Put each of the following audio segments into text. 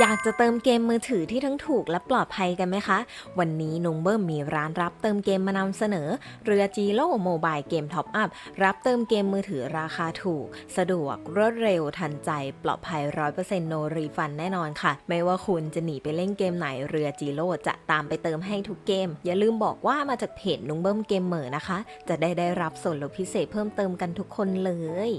อยากจะเติมเกมมือถือที่ทั้งถูกและปลอดภัยกันไหมคะ วันนี้นุงเบิ้มมีร้านรับเติมเกมมานำเสนอ เรือจีโร่โมบายเกมท็อปอัพรับเติมเกมมือถือราคาถูก สะดวกรวดเร็วทันใจ ปลอดภัย 100%โนรีฟันแน่นอนค่ะ ไม่ว่าคุณจะหนีไปเล่นเกมไหนเรือจีโร่จะตามไปเติมให้ทุกเกม อย่าลืมบอกว่ามาจากเพจนุงเบิ้มเกมเหมอนะคะ จะได้ได้รับส่วนลดพิเศษเพิ่มเติมกันทุกคนเลย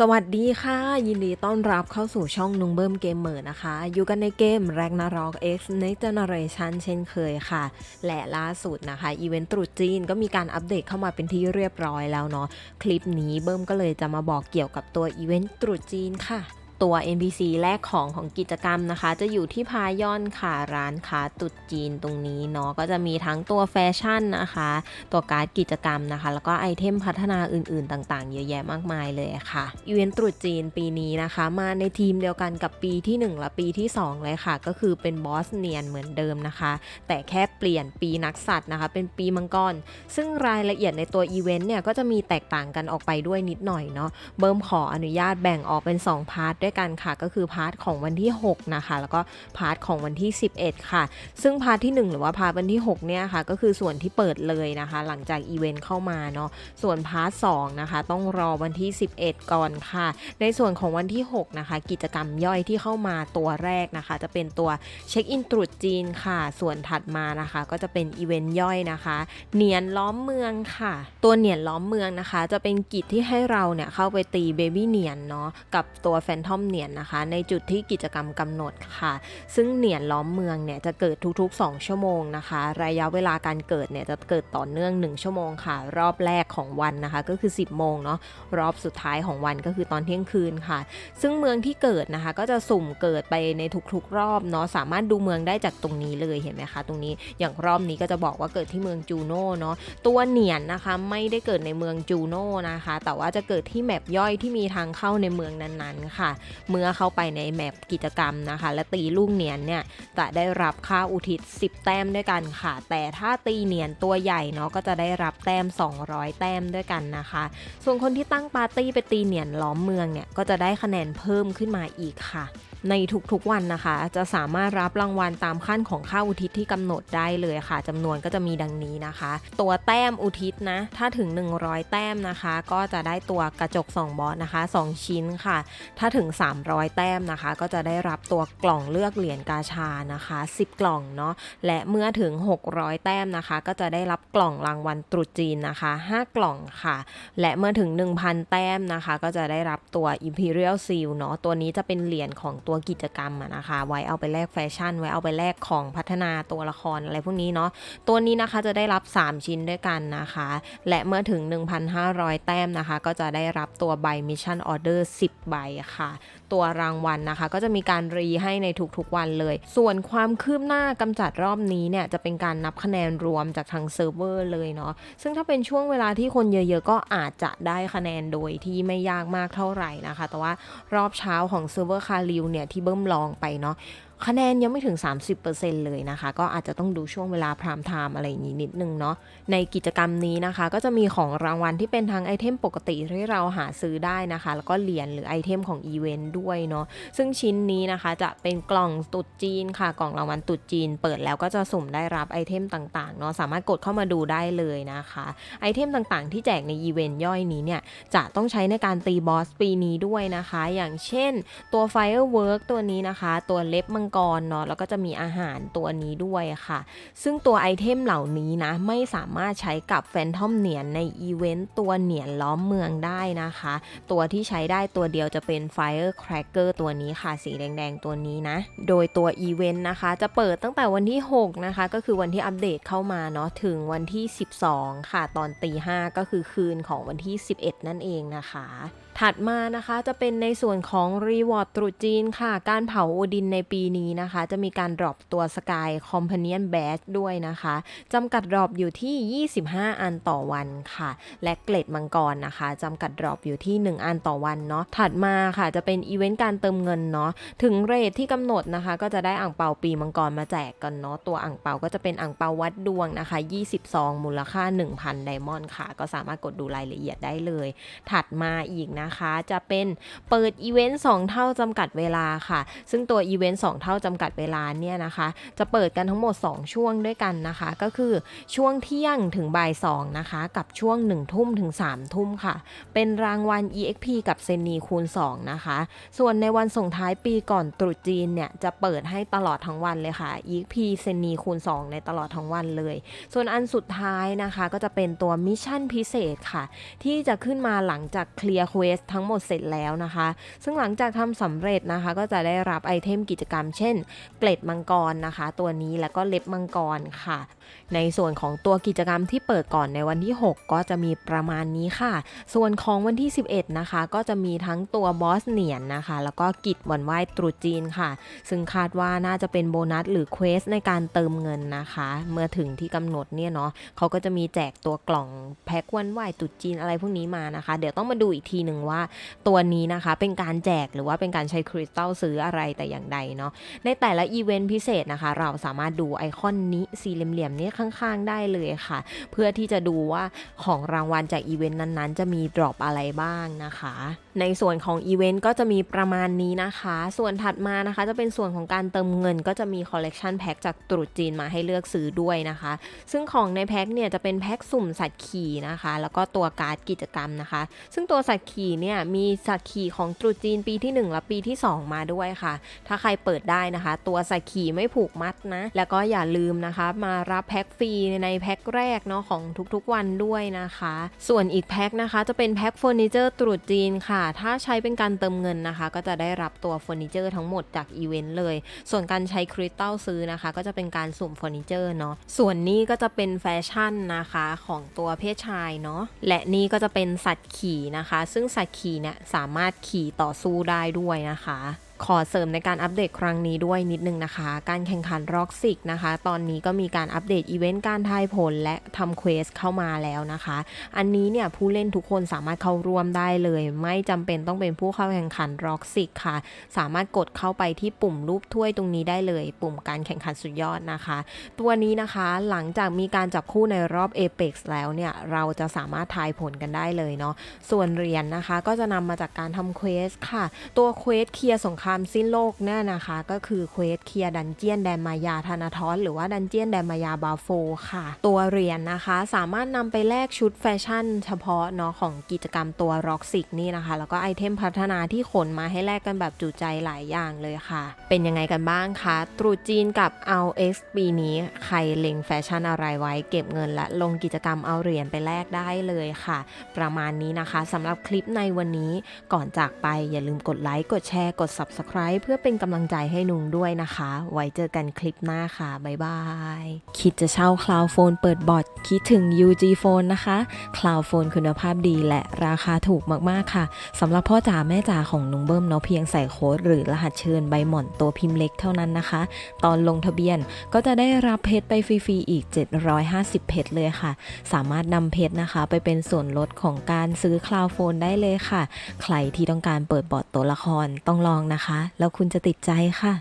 สวัสดีค่ะ ยินดีต้อนรับเข้าสู่ช่องนุงเบิ้มเกมเมอร์นะคะ อยู่กันในเกม Ragnarok X Next Generation เช่นเคยค่ะ และล่าสุดนะคะ อีเวนต์ตรุษจีนก็มีการอัปเดตเข้ามาเป็นที่เรียบร้อยแล้วเนาะคลิปนี้เบิ้มก็เลยจะมาบอกเกี่ยวกับตัวอีเวนต์ตรุษจีนค่ะ ตัว NPC แรกของของกิจกรรมนะคะ จะอยู่ที่พายอนค่ะร้านค้าตรุษจีนตรงนี้เนาะก็จะมีทั้งตัวแฟชั่นนะคะ ตัวการ์ดกิจกรรมนะคะ แล้วก็ไอเทมพัฒนาอื่นๆ ต่างๆ เยอะแยะมากมายเลยค่ะอีเวนต์ตรุษจีนปีนี้นะคะ มาในทีมเดียวกันกับปีที่ 1 และปีที่ 2 เลยค่ะ ก็คือเป็นบอสเนียนเหมือนเดิมนะคะ แต่แค่เปลี่ยนปีนักสัตว์นะคะ เป็นปีมังกรซึ่งรายละเอียดในตัวอีเวนต์เนี่ยก็จะมีแตกต่างกันออกไปด้วยนิดหน่อยเนาะเบิ่มขออนุญาตแบ่งออกเป็น 2 พาร์ทด้วยกันค่ะ ก็คือพาร์ทของวันที่ 6 นะคะ แล้วก็พาร์ทของวันที่ 11 ค่ะ ซึ่งพาร์ทที่ 1 หรือว่าพาร์ทวันที่ 6 เนี่ยค่ะ ก็คือส่วนที่เปิดเลยนะคะ หลังจากอีเวนต์เข้ามาเนาะส่วนพาร์ท2นะคะ ต้องรอวันที่ 11 ก่อนค่ะ ในส่วนของวันที่ 6 นะคะ กิจกรรมย่อยที่เข้ามาตัวแรกนะคะ จะเป็นตัวเช็คอินตรุษจีนค่ะ ส่วนถัดมานะคะ ก็จะเป็นอีเวนต์ย่อยนะคะ เนียนล้อมเมืองค่ะ ตัวเนียนล้อมเมืองนะคะ จะเป็นกิจที่ให้เราเนี่ยเข้าไปตีเบบี้เนียนเนาะกับตัวแฟนทอมเนียนนะคะ ในจุดที่กิจกรรมกำหนดค่ะ ซึ่งเนียนล้อมเมืองเนี่ยจะเกิดทุกๆ 2 ชั่วโมงนะคะ ระยะเวลาการเกิดเนี่ยจะเกิดต่อเนื่อง 1 ชั่วโมงค่ะ รอบแรกของวันนะคะ ก็คือ 10 โมงเนาะรอบสุดท้ายของวันก็คือตอนเที่ยงคืนค่ะ ซึ่งเมืองที่เกิดนะคะ ก็จะสุ่มเกิดไปในทุกๆ รอบเนาะสามารถดูเมืองได้จากตรงนี้เลยเห็นไหมคะ ตรงนี้อย่างรอบนี้ก็จะบอกว่าเกิดที่เมืองจูโน่เนาะตัวเนียนนะคะไม่ได้เกิดในเมืองจูโน่นะคะ แต่ว่าจะเกิดที่แมปย่อยที่มีทางเข้าในเมืองนั้นๆค่ะเมื่อเข้าไปในแมปกิจกรรมนะคะ และตีลูกเนียนเนี่ยจะได้รับค่าอุทิศ 10 แต้มด้วยกันค่ะ แต่ถ้าตีเนียนตัวใหญ่เนาะก็จะได้รับแต้ม 200 แต้มด้วยกันนะคะ ส่วนคนที่ตั้งปาร์ตี้ไปตีเนียนล้อมเมืองเนี่ยก็จะได้คะแนนเพิ่มขึ้นมาอีกค่ะ ในทุกๆวันนะคะ จะสามารถรับรางวัลตามขั้นของค่าอุทิศที่กำหนดได้เลยค่ะจำนวนก็จะมีดังนี้นะคะ ตัวแต้มอุทิศนะ ถ้าถึง 100 แต้มนะคะ ก็จะได้ตัวกระจก 2 บอสนะคะ 2 ชิ้นค่ะ ถ้าถึง 300 แต้มนะคะ ก็จะได้รับตัวกล่องเลือกเหรียญกาชานะคะ 10 กล่องเนาะและเมื่อถึง 600 แต้มนะคะ ก็จะได้รับกล่องรางวัลตรุษจีนนะคะ 5 กล่องค่ะ และเมื่อถึง 1,000 แต้มนะคะ ก็จะได้รับตัว Imperial Seal เนาะตัวนี้จะเป็นเหรียญของตัวกิจกรรมอะนะคะ ไว้เอาไปแลกแฟชั่น ไว้เอาไปแลกของพัฒนาตัวละครอะไรพวกนี้เนาะตัวนี้นะคะจะได้รับ 3 ชิ้นด้วยกันนะคะ และเมื่อถึง 1,500 แต้มนะคะ ก็จะได้รับตัวใบมิชชั่นออเดอร์10 ใบค่ะ ตัวรางวัลนะคะ ก็จะมีการรีให้ในทุกๆวันเลย ส่วนความคืบหน้ากำจัดรอบนี้เนี่ยจะเป็นการนับคะแนนรวมจากทางเซิร์ฟเวอร์เลยเนาะซึ่งถ้าเป็นช่วงเวลาที่คนเยอะๆ ก็อาจจะได้คะแนนโดยที่ไม่ยากมากเท่าไหร่นะคะ แต่ว่ารอบเช้าของเซิร์ฟเวอร์คาริวเนี่ยที่เบิ้มลองไปเนาะ คะแนนยังไม่ถึง 30%เลยนะคะ ก็อาจจะต้องดูช่วงเวลาพรามไทม์อะไรอย่างนี้นิดนึงเนาะในกิจกรรมนี้นะคะ ก็จะมีของรางวัลที่เป็นทั้งไอเทมปกติที่เราหาซื้อได้นะคะ แล้วก็เหรียญหรือไอเทมของอีเวนต์ด้วยเนาะซึ่งชิ้นนี้นะคะจะเป็นกล่องตุดจีนค่ะ กล่องรางวัลตุดจีน เปิดแล้วก็จะสุ่มได้รับไอเทมต่างๆเนาะสามารถกดเข้ามาดูได้เลยนะคะไอเทมต่างๆ ที่แจกในอีเวนต์ย่อยนี้เนี่ยจะต้องใช้ในการตีบอสปีนี้ด้วยนะคะ อย่างเช่น ตัว Firework ตัวนี้นะคะ ตัวเล็บมังกรเนาะแล้วก็จะมีอาหารตัวนี้ด้วยค่ะ ซึ่งตัวไอเทมเหล่านี้นะ ไม่สามารถใช้กับแฟนทอมเหนียนในอีเวนต์ตัวเหนียนล้อมเมืองได้นะคะ ตัวที่ใช้ได้ตัวเดียวจะเป็น Firecracker ตัวนี้ค่ะสีแดงๆตัวนี้นะ โดยตัวอีเวนต์นะคะ จะเปิดตั้งแต่วันที่ 6 นะคะ ก็คือวันที่อัปเดตเข้ามาเนาะถึงวันที่ 12 ค่ะ ตอนตีห้าก็คือคืนของวันที่ 11 นั่นเองนะคะ ถัดมานะคะจะเป็นในส่วนของรีวอร์ดตรุษจีนค่ะ การเผาโอดินในปีนี้นะคะ จะมีการดรอปตัวสกายคอมพ a นียนแบ g ด้วยนะคะจำกัดดรอปอยู่ที่ 25 อันต่อวันค่ะ และเกล็ดมังกรนะคะจำกัดดรอปอยู่ที่ 1 อันต่อวันเนาะถัดมาค่ะจะเป็นอีเวนต์การเติมเงินเนาะถึงเรทที่กำหนดนะคะ ก็จะได้อ่างเปาปีมังกรมาแจกกันเนาะตัวอ่างเปาก็จะเป็นอ่างเปาวัดดวงนะคะ20ซองมูลค่า 1,000ไดมอนด์ค่ะ ก็สามารถกดดูรายละเอียดได้เลย ถัดมาอีกนะคะ จะเป็นเปิดอีเวนต์2เท่าจำกัดเวลาค่ะ ซึ่งตัวอีเวนต์2เท่าจำกัดเวลาเนี่ยนะคะ จะเปิดกันทั้งหมด 2 ช่วงด้วยกันนะคะ ก็คือช่วงเที่ยงถึงบ่าย2นะคะ กับช่วง 1 ทุ่มถึง 3 ทุ่มค่ะ เป็นรางวัล EXP กับเซนีคูณ 2 นะคะ ส่วนในวันส่งท้ายปีก่อนตรุษจีนเนี่ย จะเปิดให้ตลอดทั้งวันเลยค่ะ EXP เซนีคูณ 2 ในตลอดทั้งวันเลย ส่วนอันสุดท้ายนะคะก็จะเป็นตัวมิชชั่นพิเศษค่ะ ที่จะขึ้นมาหลังจากเคลียร์เควสทั้งหมดเสร็จแล้วนะคะ ซึ่งหลังจากทำสำเร็จนะคะ ก็จะได้รับไอเทมกิจกรรม เช่น เกล็ดมังกรนะคะ ตัวนี้แล้วก็เล็บมังกรค่ะ ในส่วนของตัวกิจกรรมที่เปิดก่อนในวันที่ 6 ก็จะมีประมาณนี้ค่ะ ส่วนของวันที่ 11 นะคะ ก็จะมีทั้งตัวบอสเหนียนนะคะ แล้วก็กิจวันไหวตรุษจีนค่ะ ซึ่งคาดว่าน่าจะเป็นโบนัสหรือเควสในการเติมเงินนะคะ เมื่อถึงที่กำหนดเนี่ยเนาะเขาก็จะมีแจกตัวกล่องแพ็ควันไหวตรุษจีนอะไรพวกนี้มานะคะ เดี๋ยวต้องมาดูอีกทีหนึ่งว่าตัวนี้นะคะเป็นการแจกหรือว่าเป็นการใช้คริสตัลซื้ออะไรแต่อย่างใดเนาะในแต่ละอีเวนต์พิเศษนะคะ เราสามารถดูไอคอนนี้สี่เหลี่ยมๆนี้ข้างๆ ได้เลยค่ะ เพื่อที่จะดูว่าของรางวัลจากอีเวนต์นั้นๆ จะมีดรอปอะไรบ้างนะคะ ในส่วนของอีเวนต์ก็จะมีประมาณนี้นะคะ ส่วนถัดมานะคะ จะเป็นส่วนของการเติมเงิน ก็จะมีคอลเลกชันแพ็คจากตรุษจีนมาให้เลือกซื้อด้วยนะคะ ซึ่งของในแพ็คเนี่ยจะเป็นแพ็คสุ่มสัตว์ขี่นะคะ แล้วก็ตัวการ์ดกิจกรรมนะคะ ซึ่งตัวสัตว์ขี่เนี่ยมีสัตว์ขี่ของตรุษจีนปีที่ 1 และปีที่ 2 มาด้วยค่ะ ถ้าใครเปิดได้นะคะ ตัวสัตว์ขี่ไม่ผูกมัดนะ แล้วก็อย่าลืมนะคะ มารับแพ็คฟรีในแพ็คแรกเนาะของทุกๆวันด้วยนะคะ ส่วนอีกแพ็คนะคะจะเป็นแพ็คเฟอร์นิเจอร์ตรุษจีนค่ะถ้าใช้เป็นการเติมเงินนะคะ ก็จะได้รับตัวเฟอร์นิเจอร์ทั้งหมดจากอีเวนต์เลย ส่วนการใช้คริสตัลซื้อนะคะ ก็จะเป็นการสุ่มเฟอร์นิเจอร์เนาะ ส่วนนี้ก็จะเป็นแฟชั่นนะคะของตัวเพศชายเนาะ และนี่ก็จะเป็นสัตว์ขี่นะคะ ซึ่งสัตว์ขี่เนี่ยสามารถขี่ต่อสู้ได้ด้วยนะคะ ขอเสริมในการอัปเดตครั้งนี้ด้วยนิดนึงนะคะ การแข่งขันร็อกซิกนะคะ ตอนนี้ก็มีการอัปเดตอีเวนต์การทายผลและทำเควสเข้ามาแล้วนะคะ อันนี้เนี่ยผู้เล่นทุกคนสามารถเข้าร่วมได้เลย ไม่จำเป็นต้องเป็นผู้เข้าแข่งขันร็อกซิกค่ะ สามารถกดเข้าไปที่ปุ่มรูปถ้วยตรงนี้ได้เลย ปุ่มการแข่งขันสุดยอดนะคะ ตัวนี้นะคะหลังจากมีการจับคู่ในรอบ Apex แล้วเนี่ยเราจะสามารถทายผลกันได้เลยเนาะส่วนเหรียญนนะคะ ก็จะนำมาจากการทำเควสค่ะ ตัวเควสเคลียร์สงครามสิ้นโลกเนี่ยนะคะ ก็คือเควสเคลียร์ดันเจียนแดนมายาธนาทอนหรือว่าดันเจียนแดนมายาบาโฟค่ะ ตัวเหรียญนนะคะ สามารถนำไปแลกชุดแฟชั่น เฉพาะเนาะของกิจกรรมตัวร็อกซิกนี่นะคะ แล้วก็ไอเทมพัฒนาที่ขนมาให้แลกกันแบบจุใจหลายอย่างเลยค่ะ เป็นยังไงกันบ้างคะตรุษจีนกับ RX ปีนี้ใครเล็งแฟชั่นอะไรไว้เก็บเงินและลงกิจกรรมเอาเหรียญไปแลกได้เลยค่ะ ประมาณนี้นะคะสำหรับคลิปในวันนี้ก่อนจากไปอย่าลืมกดไลค์กดแชร์กด Subscribe เพื่อเป็นกำลังใจให้นุงด้วยนะคะ ไว้เจอกันคลิปหน้าค่ะ บ๊ายบาย คิดจะเช่า Cloud Phone เปิดบอทคิดถึง UG Phone นะคะ Cloud Phone คุณภาพดีและราคาถูกมากๆค่ะสำหรับพ่อจ๋าแม่จ๋าของนุงเบิ้มเนาะเพียงใส่โค้ดหรือรหัสเชิญใบหม่อนตัวพิมพ์เล็กเท่านั้นนะคะ ตอนลงทะเบียนก็จะได้รับเพชรไปฟรีๆอีก 750 เพชรเลยค่ะ สามารถนำเพชรนะคะ ไปเป็นส่วนลดของการซื้อ Cloud Phone ได้เลยค่ะ ใครที่ต้องการเปิดบอร์ดตัวละครต้องลองนะคะนะคะ แล้วคุณจะติดใจค่ะ